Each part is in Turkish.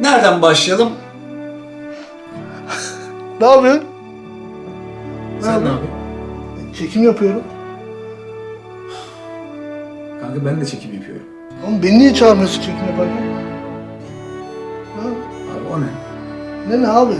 Nereden başlayalım? Ne yapıyorsun? Sen ne yapıyorsun? Çekim yapıyorum. Kanka ben de çekim yapıyorum. Oğlum beni niye çağırmıyorsun çekim yaparken? Ha? Abi o ne? Ne ne abi?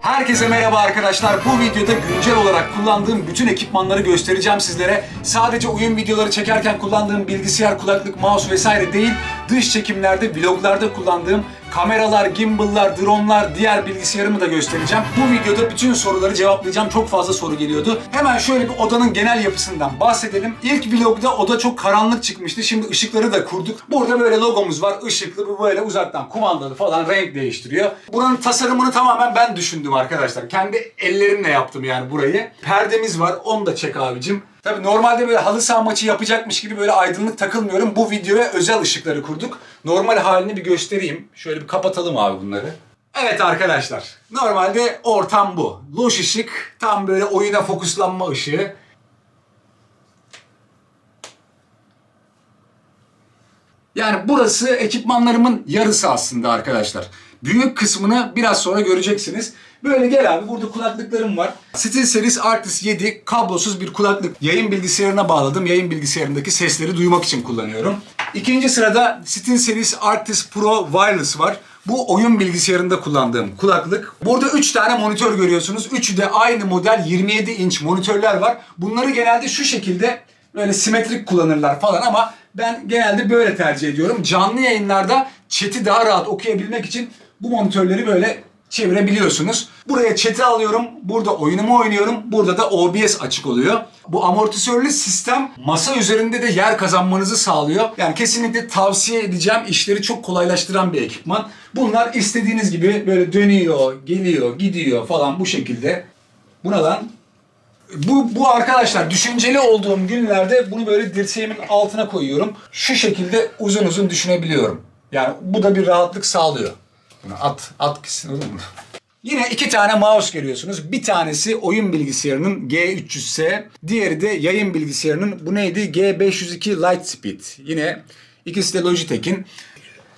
Herkese merhaba arkadaşlar. Bu videoda güncel olarak kullandığım bütün ekipmanları göstereceğim sizlere. Sadece oyun videoları çekerken kullandığım bilgisayar, kulaklık, mouse vesaire değil, dış çekimlerde, vloglarda kullandığım kameralar, gimbal'lar, drone'lar, diğer bilgisayarımı da göstereceğim. Bu videoda bütün soruları cevaplayacağım. Çok fazla soru geliyordu. Hemen şöyle bir odanın genel yapısından bahsedelim. İlk vlogda oda çok karanlık çıkmıştı. Şimdi ışıkları da kurduk. Burada böyle logomuz var. Işıklı bu böyle uzaktan kumandalı falan renk değiştiriyor. Buranın tasarımını tamamen ben düşündüm arkadaşlar. Kendi ellerimle yaptım yani burayı. Perdemiz var. Onu da çek abicim. Tabii normalde böyle halı saha maçı yapacakmış gibi böyle aydınlık takılmıyorum. Bu videoya özel ışıkları kurduk. Normal halini bir göstereyim. Şöyle bir kapatalım abi bunları. Evet arkadaşlar. Normalde ortam bu. Loş ışık. Tam böyle oyuna fokuslanma ışığı. Yani burası ekipmanlarımın yarısı aslında arkadaşlar. Büyük kısmını biraz sonra göreceksiniz. Böyle gel abi burada kulaklıklarım var. SteelSeries Arctis 7 kablosuz bir kulaklık. Yayın bilgisayarına bağladım. Yayın bilgisayarındaki sesleri duymak için kullanıyorum. İkinci sırada SteelSeries Arctis Pro Wireless var. Bu oyun bilgisayarında kullandığım kulaklık. Burada 3 tane monitör görüyorsunuz. Üçü de aynı model 27 inç monitörler var. Bunları genelde şu şekilde böyle simetrik kullanırlar falan ama ben genelde böyle tercih ediyorum. Canlı yayınlarda chat'i daha rahat okuyabilmek için bu monitörleri böyle çevirebiliyorsunuz. Buraya chat'i alıyorum. Burada oyunumu oynuyorum. Burada da OBS açık oluyor. Bu amortisörlü sistem masa üzerinde de yer kazanmanızı sağlıyor. Yani kesinlikle tavsiye edeceğim. İşleri çok kolaylaştıran bir ekipman. Bunlar istediğiniz gibi böyle dönüyor, geliyor, gidiyor falan bu şekilde. Buna lan bu, bu arkadaşlar düşünceli olduğum günlerde bunu böyle dirseğimin altına koyuyorum. Şu şekilde uzun uzun düşünebiliyorum. Yani bu da bir rahatlık sağlıyor. Bunu at, at gitsin oğlum bunu. Yine iki tane mouse görüyorsunuz. Bir tanesi oyun bilgisayarının G300S, diğeri de yayın bilgisayarının bu neydi? G502 Lightspeed. Yine ikisi de Logitech'in.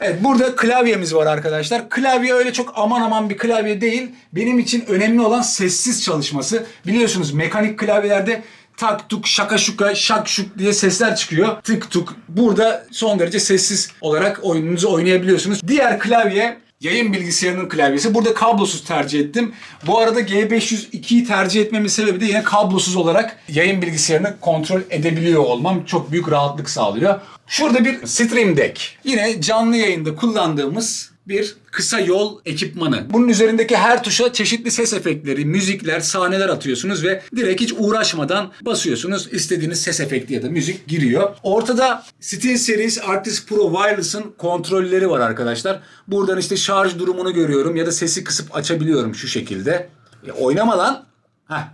Evet burada klavyemiz var arkadaşlar. Klavye öyle çok aman aman bir klavye değil. Benim için önemli olan sessiz çalışması. Biliyorsunuz mekanik klavyelerde tak tuk şaka şuka şak şuk diye sesler çıkıyor. Tık tuk. Burada son derece sessiz olarak oyununuzu oynayabiliyorsunuz. Diğer klavye yayın bilgisayarının klavyesi. Burada kablosuz tercih ettim. Bu arada G502'yi tercih etmemin sebebi de yine kablosuz olarak yayın bilgisayarını kontrol edebiliyor olmam çok büyük rahatlık sağlıyor. Şurada bir Stream Deck. Yine canlı yayında kullandığımız bir kısa yol ekipmanı. Bunun üzerindeki her tuşa çeşitli ses efektleri, müzikler, sahneler atıyorsunuz ve direkt hiç uğraşmadan basıyorsunuz. İstediğiniz ses efekti ya da müzik giriyor. Ortada SteelSeries Arctis Pro Wireless'ın kontrolleri var arkadaşlar. Buradan işte şarj durumunu görüyorum ya da sesi kısıp açabiliyorum şu şekilde. E, oynama lan. Heh.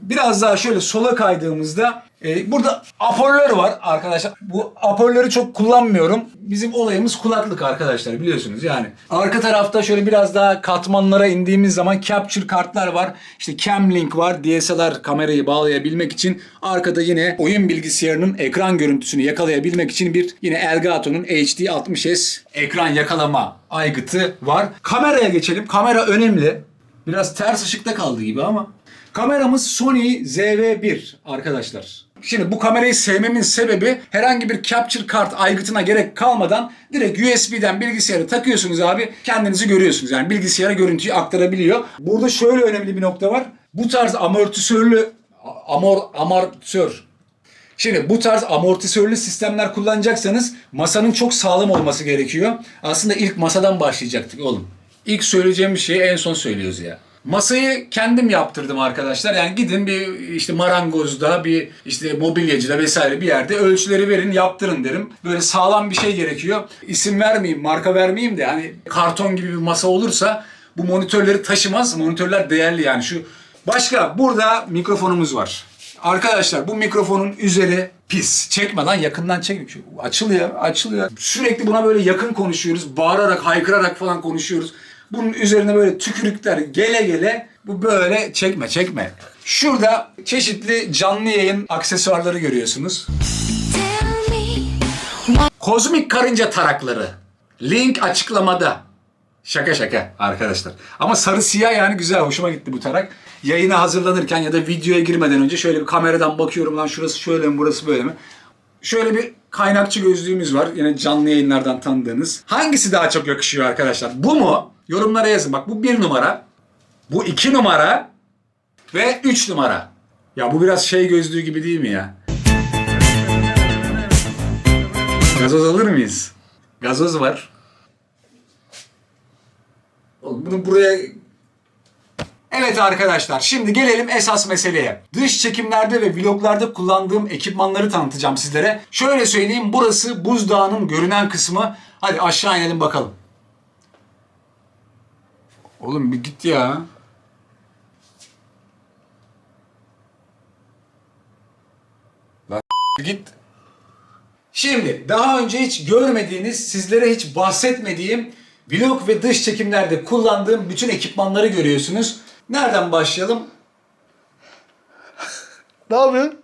Biraz daha şöyle sola kaydığımızda e, burada hoparlör var arkadaşlar. Bu hoparlörü çok kullanmıyorum. Bizim olayımız kulaklık arkadaşlar biliyorsunuz yani. Arka tarafta şöyle biraz daha katmanlara indiğimiz zaman capture kartlar var. İşte Camlink var. DSLR kamerayı bağlayabilmek için. Arkada yine oyun bilgisayarının ekran görüntüsünü yakalayabilmek için bir yine Elgato'nun HD 60S ekran yakalama aygıtı var. Kameraya geçelim. Kamera önemli. Biraz ters ışıkta kaldı gibi ama. Kameramız Sony ZV-1 arkadaşlar. Şimdi bu kamerayı sevmemin sebebi herhangi bir capture kart aygıtına gerek kalmadan direkt USB'den bilgisayara takıyorsunuz abi kendinizi görüyorsunuz. Yani bilgisayara görüntüyü aktarabiliyor. Burada şöyle önemli bir nokta var. Bu tarz amortisörlü amor amortisör Şimdi bu tarz amortisörlü sistemler kullanacaksanız masanın çok sağlam olması gerekiyor. Aslında ilk masadan başlayacaktık oğlum. İlk söyleyeceğim bir şeyi en son söylüyoruz ya. Masayı kendim yaptırdım arkadaşlar. Yani gidin bir işte marangozda, bir işte mobilyacıda vesaire bir yerde ölçüleri verin, yaptırın derim. Böyle sağlam bir şey gerekiyor. İsim vermeyeyim, marka vermeyeyim de hani karton gibi bir masa olursa bu monitörleri taşımaz. Monitörler değerli yani şu. Başka burada mikrofonumuz var. Arkadaşlar bu mikrofonun üzeri pis. Çekme lan yakından çek. Şu Açılıyor, açılıyor. Sürekli buna böyle yakın konuşuyoruz. Bağırarak, haykırarak falan konuşuyoruz. Bunun üzerine böyle tükürükler gele gele bu böyle çekme çekme. Şurada çeşitli canlı yayın aksesuarları görüyorsunuz. Kozmik karınca tarakları. Link açıklamada. Şaka şaka arkadaşlar. Ama sarı siyah yani güzel hoşuma gitti bu tarak. Yayına hazırlanırken ya da videoya girmeden önce şöyle bir kameradan bakıyorum lan şurası şöyle mi burası böyle mi? Şöyle bir kaynakçı gözlüğümüz var. Yine canlı yayınlardan tanıdığınız. Hangisi daha çok yakışıyor arkadaşlar? Bu mu? Yorumlara yazın. Bak bu bir numara. Bu iki numara. Ve üç numara. Ya bu biraz şey gözlüğü gibi değil mi ya? Gazoz alır mıyız? Gazoz var. Oğlum bunu buraya... Evet arkadaşlar şimdi gelelim esas meseleye. Dış çekimlerde ve vloglarda kullandığım ekipmanları tanıtacağım sizlere. Şöyle söyleyeyim burası buzdağının görünen kısmı. Hadi aşağı inelim bakalım. Oğlum bir git ya. Lan git. Şimdi daha önce hiç görmediğiniz, sizlere hiç bahsetmediğim vlog ve dış çekimlerde kullandığım bütün ekipmanları görüyorsunuz. Nereden başlayalım? Ne yapıyorsun?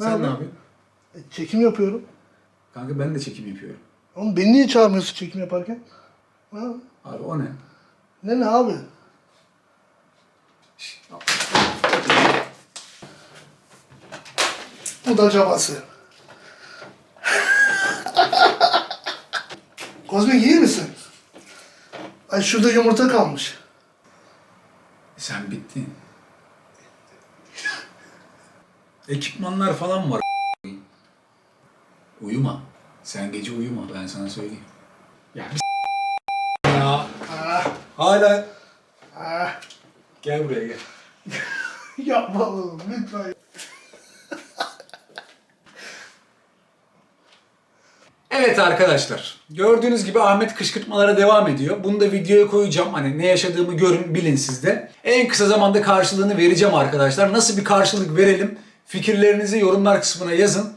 Sen ne yapıyorsun? E, çekim yapıyorum. Kanka ben de çekim yapıyorum. Oğlum beni niye çağırmıyorsun çekim yaparken? Ha? Abi o ne? Ne ne abi? Bu da cabası. Kozmik iyi misin? Ay şurada yumurta kalmış. Sen bittin. Ekipmanlar falan var. Uyuma. Sen gece uyuma ben sana söyleyeyim. Ya bir. Hala. Ah, Gel buraya gel. yapma oğlum lütfen. Evet arkadaşlar. Gördüğünüz gibi Ahmet kışkırtmalara devam ediyor. Bunu da videoya koyacağım. Hani ne yaşadığımı görün, bilin siz de. En kısa zamanda karşılığını vereceğim arkadaşlar. Nasıl bir karşılık verelim? Fikirlerinizi yorumlar kısmına yazın.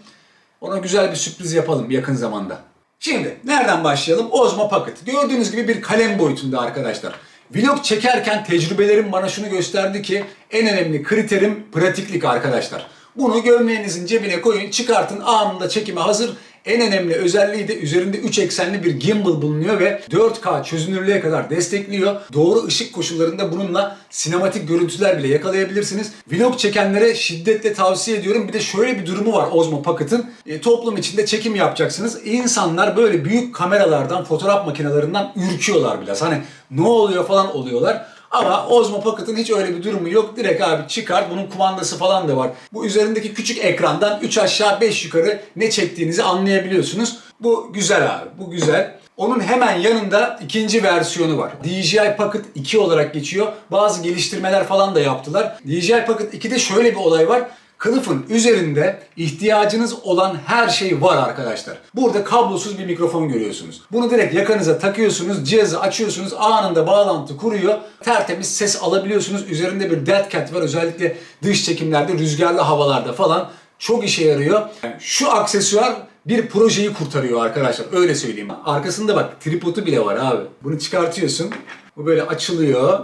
Ona güzel bir sürpriz yapalım yakın zamanda. Şimdi nereden başlayalım? Ozma Pocket. Gördüğünüz gibi bir kalem boyutunda arkadaşlar. Vlog çekerken tecrübelerim bana şunu gösterdi ki en önemli kriterim pratiklik arkadaşlar. Bunu gömleğinizin cebine koyun, çıkartın anında çekime hazır. En önemli özelliği de üzerinde 3 eksenli bir gimbal bulunuyor ve 4K çözünürlüğe kadar destekliyor. Doğru ışık koşullarında bununla sinematik görüntüler bile yakalayabilirsiniz. Vlog çekenlere şiddetle tavsiye ediyorum. Bir de şöyle bir durumu var Osmo Pocket'ın. E, toplum içinde çekim yapacaksınız. İnsanlar böyle büyük kameralardan, fotoğraf makinelerinden ürküyorlar biraz. Hani ne oluyor falan oluyorlar. Ama Osmo Pocket'ın hiç öyle bir durumu yok. Direkt abi çıkar. Bunun kumandası falan da var. Bu üzerindeki küçük ekrandan 3 aşağı 5 yukarı ne çektiğinizi anlayabiliyorsunuz. Bu güzel abi. Bu güzel. Onun hemen yanında ikinci versiyonu var. DJI Pocket 2 olarak geçiyor. Bazı geliştirmeler falan da yaptılar. DJI Pocket 2'de şöyle bir olay var. Kılıfın üzerinde ihtiyacınız olan her şey var arkadaşlar. Burada kablosuz bir mikrofon görüyorsunuz. Bunu direkt yakanıza takıyorsunuz, cihazı açıyorsunuz, anında bağlantı kuruyor. Tertemiz ses alabiliyorsunuz. Üzerinde bir dead cat var. Özellikle dış çekimlerde, rüzgarlı havalarda falan çok işe yarıyor. Şu aksesuar bir projeyi kurtarıyor arkadaşlar. Öyle söyleyeyim. Arkasında bak tripodu bile var abi. Bunu çıkartıyorsun. Bu böyle açılıyor.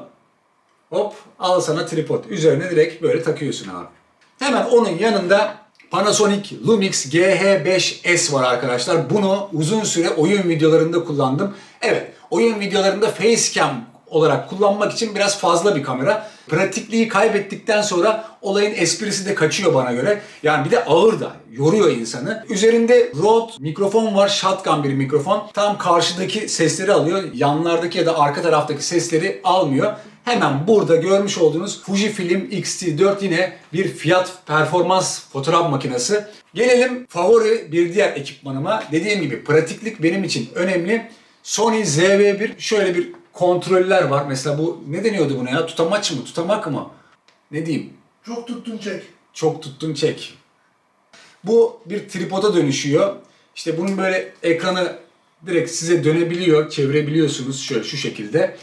Hop al sana tripod. Üzerine direkt böyle takıyorsun abi. Hemen onun yanında Panasonic Lumix GH5S var arkadaşlar. Bunu uzun süre oyun videolarında kullandım. Evet, oyun videolarında facecam olarak kullanmak için biraz fazla bir kamera. Pratikliği kaybettikten sonra olayın esprisi de kaçıyor bana göre. Yani bir de ağır da yoruyor insanı. Üzerinde Rode mikrofon var, shotgun bir mikrofon. Tam karşıdaki sesleri alıyor. Yanlardaki ya da arka taraftaki sesleri almıyor. Hemen burada görmüş olduğunuz Fujifilm X-T4 yine bir fiyat performans fotoğraf makinesi. Gelelim favori bir diğer ekipmanıma. Dediğim gibi pratiklik benim için önemli. Sony ZV-1 şöyle bir kontroller var. Mesela bu ne deniyordu buna ya? Tutamaç mı? Tutamak mı? Ne diyeyim? Çok tuttun çek. Çok tuttun çek. Bu bir tripoda dönüşüyor. İşte bunun böyle ekranı direkt size dönebiliyor, çevirebiliyorsunuz şöyle şu şekilde.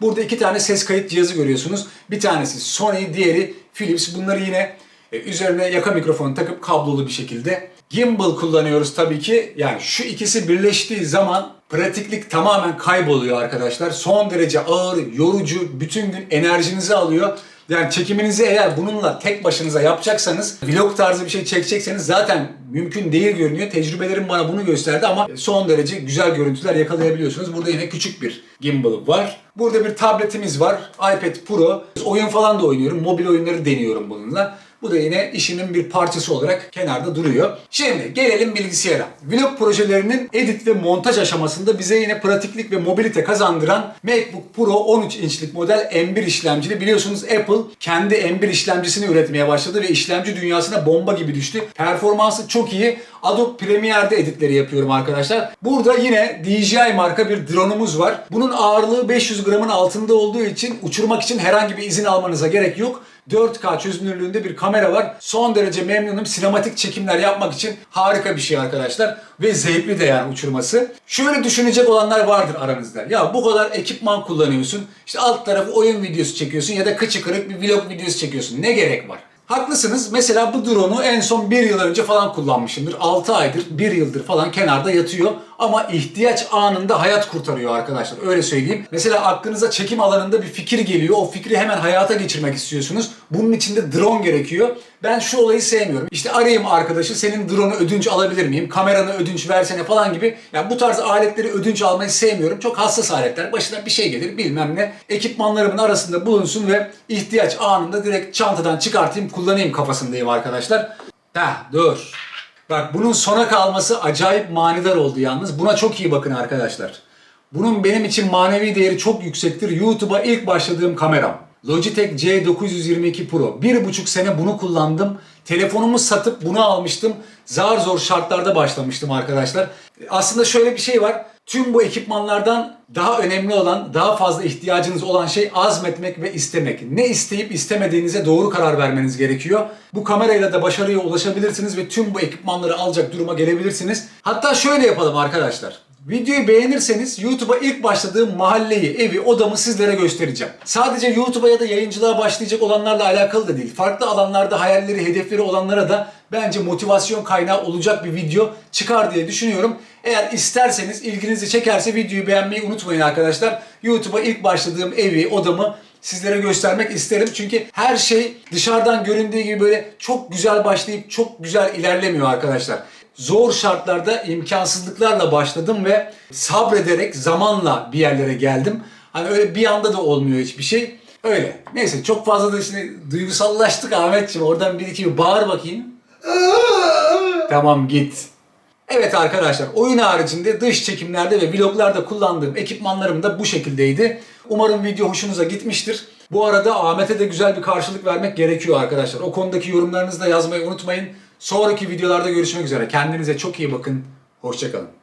Burada iki tane ses kayıt cihazı görüyorsunuz. Bir tanesi Sony, diğeri Philips. Bunları yine e, üzerine yaka mikrofonu takıp kablolu bir şekilde. Gimbal kullanıyoruz tabii ki. Yani şu ikisi birleştiği zaman pratiklik tamamen kayboluyor arkadaşlar. Son derece ağır, yorucu, bütün gün enerjinizi alıyor. Yani çekiminizi eğer bununla tek başınıza yapacaksanız, vlog tarzı bir şey çekecekseniz zaten mümkün değil görünüyor. Tecrübelerim bana bunu gösterdi ama son derece güzel görüntüler yakalayabiliyorsunuz. Burada yine küçük bir gimbal var. Burada bir tabletimiz var. iPad Pro. Oyun falan da oynuyorum. Mobil oyunları deniyorum bununla. Bu da yine işimin bir parçası olarak kenarda duruyor. Şimdi gelelim bilgisayara. Vlog projelerinin edit ve montaj aşamasında bize yine pratiklik ve mobilite kazandıran MacBook Pro 13 inçlik model M1 işlemcili. Biliyorsunuz Apple kendi M1 işlemcisini üretmeye başladı ve işlemci dünyasına bomba gibi düştü. Performansı çok iyi. Adobe Premiere'de editleri yapıyorum arkadaşlar. Burada yine DJI marka bir drone'umuz var. Bunun ağırlığı 500 gramın altında olduğu için uçurmak için herhangi bir izin almanıza gerek yok. 4K çözünürlüğünde bir kamera var. Son derece memnunum. Sinematik çekimler yapmak için harika bir şey arkadaşlar. Ve zevkli de yani uçurması. Şöyle düşünecek olanlar vardır aranızda. Ya bu kadar ekipman kullanıyorsun. İşte alt tarafı oyun videosu çekiyorsun ya da kıçı kırık bir vlog videosu çekiyorsun. Ne gerek var? Haklısınız. Mesela bu drone'u en son bir yıl önce falan kullanmışımdır. 6 aydır, 1 yıldır falan kenarda yatıyor. Ama ihtiyaç anında hayat kurtarıyor arkadaşlar. Öyle söyleyeyim. Mesela aklınıza çekim alanında bir fikir geliyor. O fikri hemen hayata geçirmek istiyorsunuz. Bunun için de drone gerekiyor. Ben şu olayı sevmiyorum. İşte arayayım arkadaşı senin drone'u ödünç alabilir miyim? Kameranı ödünç versene falan gibi. Yani bu tarz aletleri ödünç almayı sevmiyorum. Çok hassas aletler. Başına bir şey gelir bilmem ne. Ekipmanlarımın arasında bulunsun ve ihtiyaç anında direkt çantadan çıkartayım kullanayım kafasındayım arkadaşlar. Heh dur. Bak bunun sona kalması acayip manidar oldu yalnız. Buna çok iyi bakın arkadaşlar. Bunun benim için manevi değeri çok yüksektir. YouTube'a ilk başladığım kameram. Logitech C922 Pro. Bir buçuk sene bunu kullandım. Telefonumu satıp bunu almıştım. Zar zor şartlarda başlamıştım arkadaşlar. Aslında şöyle bir şey var. Tüm bu ekipmanlardan daha önemli olan, daha fazla ihtiyacınız olan şey azmetmek ve istemek. Ne isteyip istemediğinize doğru karar vermeniz gerekiyor. Bu kamerayla da başarıya ulaşabilirsiniz ve tüm bu ekipmanları alacak duruma gelebilirsiniz. Hatta şöyle yapalım arkadaşlar. Videoyu beğenirseniz YouTube'a ilk başladığım mahalleyi, evi, odamı sizlere göstereceğim. Sadece YouTube'a ya da yayıncılığa başlayacak olanlarla alakalı da değil. Farklı alanlarda hayalleri, hedefleri olanlara da bence motivasyon kaynağı olacak bir video çıkar diye düşünüyorum. Eğer isterseniz, ilginizi çekerse videoyu beğenmeyi unutmayın arkadaşlar. YouTube'a ilk başladığım evi, odamı sizlere göstermek isterim. Çünkü her şey dışarıdan göründüğü gibi böyle çok güzel başlayıp çok güzel ilerlemiyor arkadaşlar. Zor şartlarda imkansızlıklarla başladım ve sabrederek zamanla bir yerlere geldim. Hani öyle bir anda da olmuyor hiçbir şey. Öyle. Neyse çok fazla da şimdi duygusallaştık Ahmetciğim. Oradan bir iki bir bağır bakayım. Tamam git. Evet arkadaşlar oyun haricinde dış çekimlerde ve vloglarda kullandığım ekipmanlarım da bu şekildeydi. Umarım video hoşunuza gitmiştir. Bu arada Ahmet'e de güzel bir karşılık vermek gerekiyor arkadaşlar. O konudaki yorumlarınızı da yazmayı unutmayın. Sonraki videolarda görüşmek üzere. Kendinize çok iyi bakın. Hoşçakalın.